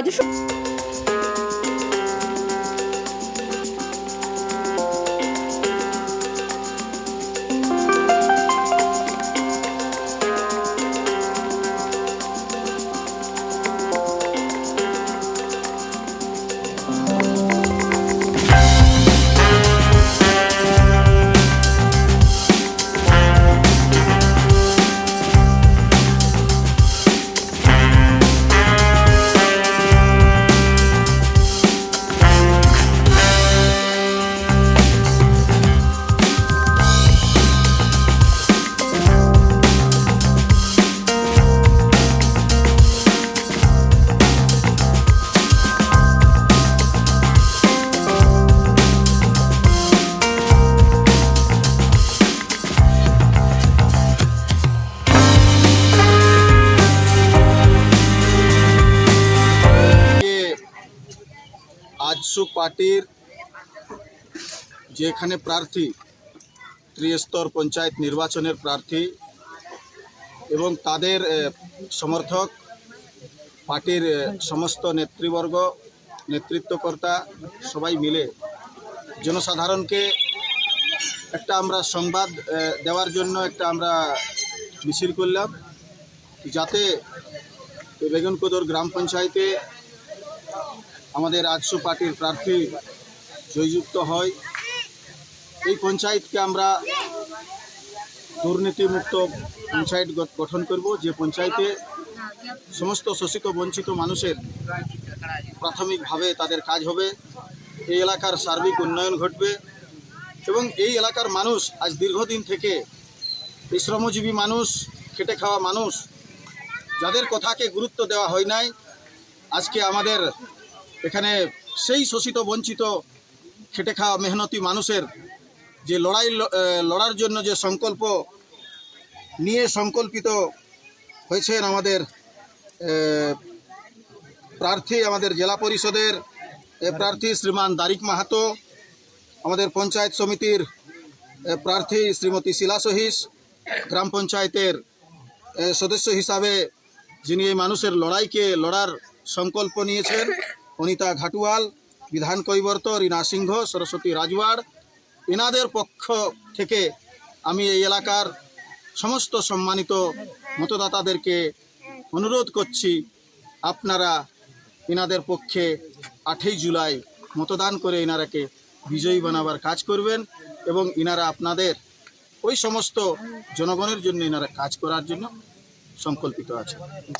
রাজস্ব যে আজসু পার্টির যেখানে প্রার্থী, ত্রিস্তর পঞ্চায়েত নির্বাচনের প্রার্থী এবং তাদের সমর্থক, পার্টির সমস্ত নেতৃবর্গ, নেতৃত্বকর্তা সবাই মিলে জনসাধারণকে একটা আমরা সংবাদ দেওয়ার জন্য একটা আমরা মিছিল করলাম যাতে বেগুনকোদর গ্রাম পঞ্চায়েতে আমাদের আজসু পার্টির প্রার্থী জয়যুক্ত হয়। এই পঞ্চায়েতকে আমরা দুর্নীতিমুক্ত পঞ্চায়েত গঠন করব। যে পঞ্চায়েতে সমস্ত শোষিত, বঞ্চিত মানুষের প্রাথমিকভাবে তাদের কাজ হবে। এই এলাকার সার্বিক উন্নয়ন ঘটবে এবং এই এলাকার মানুষ আজ দীর্ঘদিন থেকে শ্রমজীবী মানুষ, খেটে খাওয়া মানুষ, যাদের কথাকে গুরুত্ব দেওয়া হয় নাই, আজকে আমাদের এখানে সেই শোষিত, বঞ্চিত, খেটে খাওয়া মেহনতি মানুষের যে লড়াই লড়ার জন্য যে সংকল্প নিয়ে সংকল্পিত হয়েছেন আমাদের প্রার্থী আমাদের জেলা পরিষদের প্রার্থী শ্রীমান দারিক মাহাতো, আমাদের পঞ্চায়েত সমিতির প্রার্থী শ্রীমতী শিলা সহিস গ্রাম পঞ্চায়েতের সদস্য হিসাবে যিনি এই মানুষের লড়াইকে, লড়ার সংকল্প নিয়েছেন অনিতা ঘাটুয়াল, বিধান কৈবর্ত, রীনা সিংহ, সরস্বতী রাজওয়াড় এনাদের পক্ষ থেকে আমি এই এলাকার সমস্ত সম্মানিত মতদাতাদেরকে অনুরোধ করছি, আপনারা এনাদের পক্ষে আটই জুলাই মতদান করে এনারাকে বিজয়ী বানাবার কাজ করবেন এবং ইনারা আপনাদের ওই সমস্ত জনগণের জন্য এনারা কাজ করার জন্য সংকল্পিত আছে